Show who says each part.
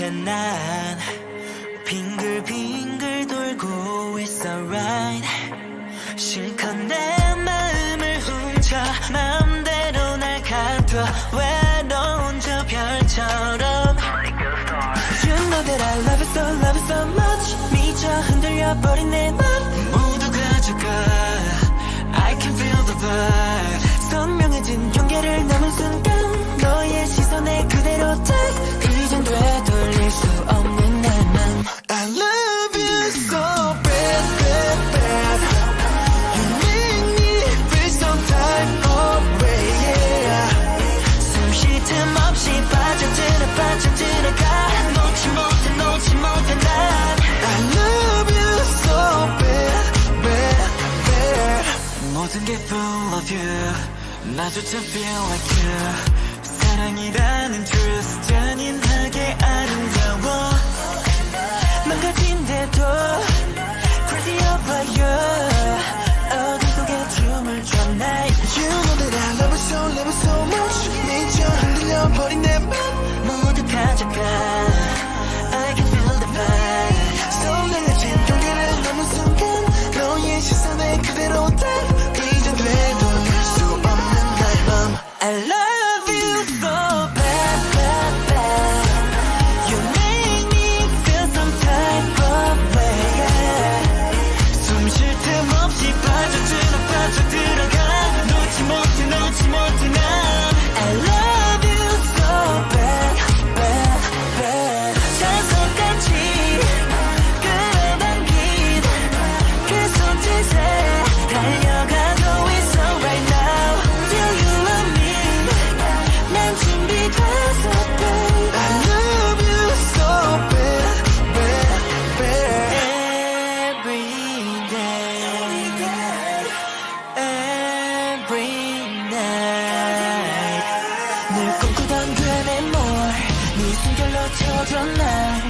Speaker 1: 채난 빙글빙글 돌고 있어 right. 실컷 내 마음을 훔쳐 맘대로 날 가둬. 외 버린 내맘 모두 가져가 I can feel the vibe 선명해진 경계를 넘은 순간 너의 시선에 그대로 딱 이젠 되돌릴 수 없는 날만 I love you so bad bad bad You make me feel some type of way yeah 숨쉴 틈 없이 빠져들어 빠져들어 모든 게 full of you 나조차 feel like you 사랑이라는 truth 잔인하게 아름다워 늘 꿈꾸던 그 안에 뭘네 숨결로 채워줘 날